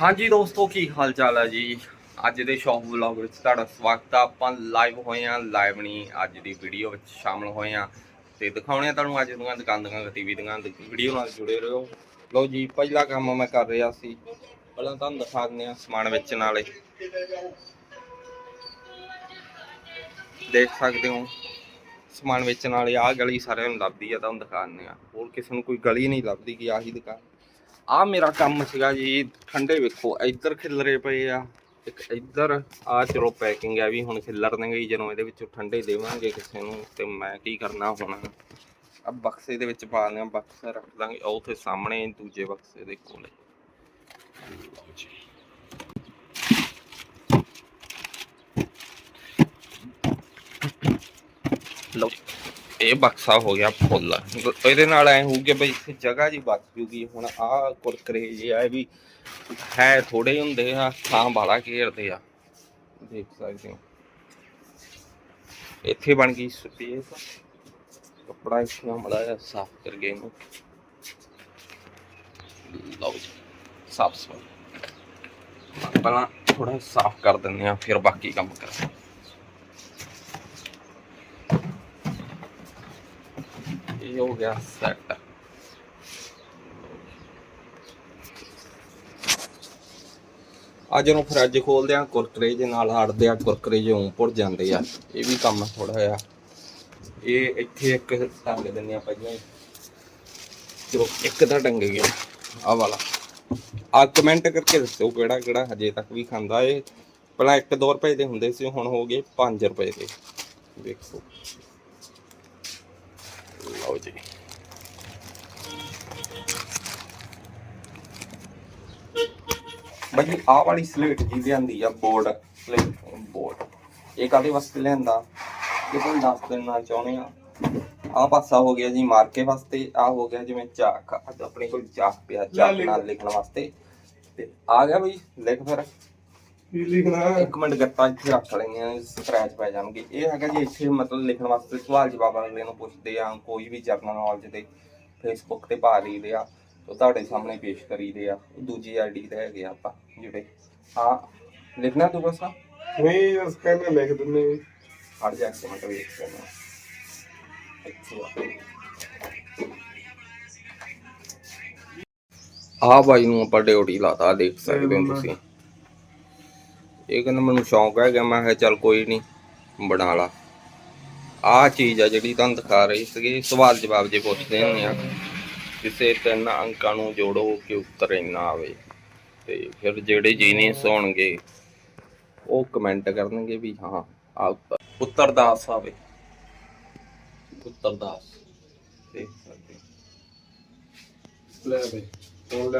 ਹਾਂਜੀ ਦੋਸਤੋ, ਕੀ ਹਾਲ ਚਾਲ ਹੈ ਜੀ? ਅੱਜ ਦੇ ਸ਼ੌਪ ਵਲੌਗ ਵਿੱਚ ਤੁਹਾਡਾ ਸਵਾਗਤ ਹੈ ਆਪਾਂ ਲਾਈਵ ਹੋਏ ਆ ਲਾਈਵ ਨਹੀਂ ਅੱਜ ਦੀ ਵੀਡੀਓ ਵਿੱਚ ਸ਼ਾਮਲ ਹੋਏ ਆ। ਤੇ ਦਿਖਾਉਣੇ ਆ ਤੁਹਾਨੂੰ ਅੱਜ ਦੀਆਂ ਦੁਕਾਨ ਦੀਆਂ ਗਤੀਵਿਧੀਆਂ ਵੀਡੀਓ ਨਾਲ ਜੁੜੇ ਰਹੋ। ਲਓ ਜੀ, ਪਹਿਲਾ ਕੰਮ ਮੈਂ ਕਰ ਰਿਹਾ ਸੀ। ਪਹਿਲਾਂ ਤੁਹਾਨੂੰ ਦਿਖਾ ਦਿੰਦੇ ਆ ਸਮਾਨ ਵੇਚਣ ਵਾਲੇ। ਦੇਖ ਸਕਦੇ ਹੋ, ਸਮਾਨ ਵੇਚਣ ਵਾਲੇ ਆਹ ਗਲੀ ਸਾਰਿਆਂ ਨੂੰ ਲੱਭਦੀ ਆ, ਤੁਹਾਨੂੰ ਦਿਖਾ ਦਿੰਦੇ ਆ। ਹੋਰ ਕਿਸੇ ਨੂੰ ਕੋਈ ਗਲੀ ਨਹੀਂ ਲੱਭਦੀ ਕਿ ਆਹੀ ਦੁਕਾਨ। ਆ ਮੇਰਾ ਕੰਮ ਸੀਗਾ ਜੀ ਠੰਡੇ ਵੇਖੋ, ਇੱਧਰ ਖਿਲਰੇ ਪਏ ਆ, ਇੱਕ ਇੱਧਰ ਆ ਚਲੋ ਪੈਕਿੰਗ ਆ ਵੀ, ਹੁਣ ਖਿਲਰ ਦੇਣਗੇ ਜਦੋਂ ਇਹਦੇ ਵਿੱਚੋਂ ਠੰਡੇ ਦੇਵਾਂਗੇ ਕਿਸੇ ਨੂੰ, ਤੇ ਮੈਂ ਕੀ ਕਰਨਾ ਹੁਣ? ਆ ਬਕਸੇ ਦੇ ਵਿੱਚ ਪਾ ਲਿਆ, ਬਕਸਾ ਰੱਖ ਦਾਂਗੇ ਉਹ ਉੱਥੇ ਸਾਹਮਣੇ, ਦੂਜੇ ਬਕਸੇ ਦੇ ਕੋਲੇ। ਲਓ। ਇਹ ਬਕਸਾ ਹੋ ਗਿਆ ਫੁੱਲ। ਇਹਦੇ ਨਾਲ ਐ ਹੋਊਗਾ ਬਈ ਇੱਥੇ ਜਗ੍ਹਾ ਜੀ ਬਚ ਜੂਗੀ। ਹੁਣ ਆਹ ਕੁਰਕਰੇ ਜੇ ਆ ਵੀ ਹੈ ਥੋੜੇ ਹੁੰਦੇ ਆ, ਥਾਂ ਬਾਲਾ ਘੇਰਦੇ ਆ। ਦੇਖ ਸਕਦੇ ਹੋ। ਇੱਥੇ ਬਣ ਗਈ ਸਪੇਸ ਕੱਪੜਾ ਇਸ ਨਾਲ ਮੜਾ ਸਾਫ਼ ਕਰ ਗਏ ਨੂੰ ਲਓ ਜੀ, ਸਾਫ਼ ਸਫ਼ਾਈ ਪਹਿਲਾਂ ਥੋੜਾ ਸਾਫ਼ ਕਰ ਦਿੰਦੇ ਆ ਫਿਰ ਬਾਕੀ ਕੰਮ ਕਰਦੇ ਇਹ ਹੋ ਗਿਆ। ਸੈੱਟ ਅੱਜ ਨੂੰ ਫਿਰ ਅੱਜ ਖੋਲਦੇ ਆ ਕੁਰਕਰੇ ਦੇ ਨਾਲ ਹੜਦੇ ਆ ਕੁਰਕਰੇ ਜਿਉਂ ਪੁਰ ਜਾਂਦੇ ਆ। ਇਹ ਵੀ ਕੰਮ ਥੋੜਾ ਆ ਇਹ ਇੱਥੇ ਇੱਕ ਟੰਗ ਦਿੰਦੇ ਆ ਪਹਿਲਾਂ ਚਲੋ, ਇੱਕ ਤਾਂ ਟੰਗ ਗਿਆ। ਆ ਵਾਲਾ। ਆ ਕਮੈਂਟ ਕਰਕੇ ਦੱਸੋ ਕਿਹੜਾ ਕਿਹੜਾ ਹਜੇ ਤੱਕ ਵੀ ਖਾਂਦਾ ਏ ਪਹਿਲਾਂ 1-2 ਰੁਪਏ ਦੇ ਹੁੰਦੇ ਸੀ, ਹੁਣ ਹੋ ਗਏ 5 ਰੁਪਏ ਦੇ। ਵੇਖੋ ਲਓ ਜੀ ਬਾਈ ਆਹ ਵਾਲੀ ਸਲੇਟ ਜੀ ਲਿਆਂਦੀ ਆ? ਬੋਰਡ ਸਲੇਟ ਬੋਰਡ ਇਹ ਕਾਦੇ ਵਾਸਤੇ ਲਿਆਂਦਾ? ਇਹ ਤੁਹਾਨੂੰ ਦੱਸ ਦੇਣਾ ਚਾਹੁੰਦੇ ਆ। ਆਹ ਪਾਸਾ ਹੋ ਗਿਆ ਜੀ ਮਾਰਕੇ ਵਾਸਤੇ। ਆ ਹੋ ਗਿਆ ਜਿਵੇਂ ਚਾਕ ਅੱਜ ਆਪਣੇ ਕੋਲ ਚਾਕ ਪਿਆ ਚਾਕ ਨਾਲ ਲਿਖਣ ਵਾਸਤੇ। ਤੇ ਆ ਗਿਆ ਬਈ ਲਿਖ ਫਿਰ। ਕੀ ਲਿਖਣਾ ਇੱਕ ਮਿੰਟ ਗੱਤਾ ਇੱਥੇ ਰੱਖ ਆ ਸਕ੍ਰੈਚ ਪੈ ਜਾਣਗੇ। ਇਹ ਹੈਗਾ ਜੀ ਇੱਥੇ ਮਤਲਬ ਲਿਖਣ ਵਾਸਤੇ ਸਵਾਲ ਜਵਾਬ ਅਗਲੇ ਨੂੰ ਪੁੱਛਦੇ ਆ ਕੋਈ ਵੀ ਜਰਨਲ ਨੌਲੇਜ ਦੇ ਫੇਸਬੁੱਕ ਤੇ ਪਾ ਲਈਦੇ ਆ ਉਹ ਤੁਹਾਡੇ ਸਾਹਮਣੇ ਪੇਸ਼ ਕਰੀਦੇ ਆ। ਦੂਜੀ ਆਈਡੀ ਤੇ ਹੈਗੇ ਆ ਆਪਾਂ ਜਿਹੜੇ। ਹਾਂ ਲਿਖਣਾ ਤੂੰ ਬਸ। ਆ ਨਹੀਂ ਉਸ ਕਹਿੰਦੇ ਲਿਖ ਦਿੰਦੇ ਹਟ ਜਾ ਕੇ ਮਤਲਬ ਵੇਖ ਲੈਣਾ ਇੱਥੇ ਆ। ਆ ਬਾਈ ਨੂੰ ਆਪਾਂ ਡਿਊਟੀ ਲਾਤਾ ਦੇਖ ਸਕਦੇ ਹੋ ਤੁਸੀਂ। ਇਹ ਕਹਿੰਦਾ ਮੈਨੂੰ ਸ਼ੌਂਕ ਹੈਗਾ ਮੈਂ ਕਿਹਾ ਚੱਲ ਕੋਈ ਨਹੀਂ ਬਣਾ ਲਾ। ਆ ਚੀਜ਼ ਆ ਜਿਹੜੀ ਤੁਹਾਨੂੰ ਦਿਖਾ ਰਹੀ ਸੀਗੀ ਸਵਾਲ ਜਵਾਬ ਜੇ ਪੁੱਛਦੇ ਹੁੰਦੇ ਆ। ਕਿਸੇ ਤਿੰਨ ਅੰਕਾਂ ਨੂੰ ਜੋੜੋ ਕਿ ਉੱਤਰ ਇੰਨਾ ਆਵੇ। ਤੇ ਫਿਰ ਜਿਹੜੇ ਜੀਨੀਅਸ ਹੋਣਗੇ ਉਹ ਕਮੈਂਟ ਕਰਨਗੇ ਵੀ ਹਾਂ ਆ ਉੱਤਰ। ਉੱਤਰ ਦਾਸ ਆਵੇ। ਉੱਤਰ ਦਾਸ। ਦੇਖ ਸਕਦੇ। ਲੈ ਬਈ ਹੁਣ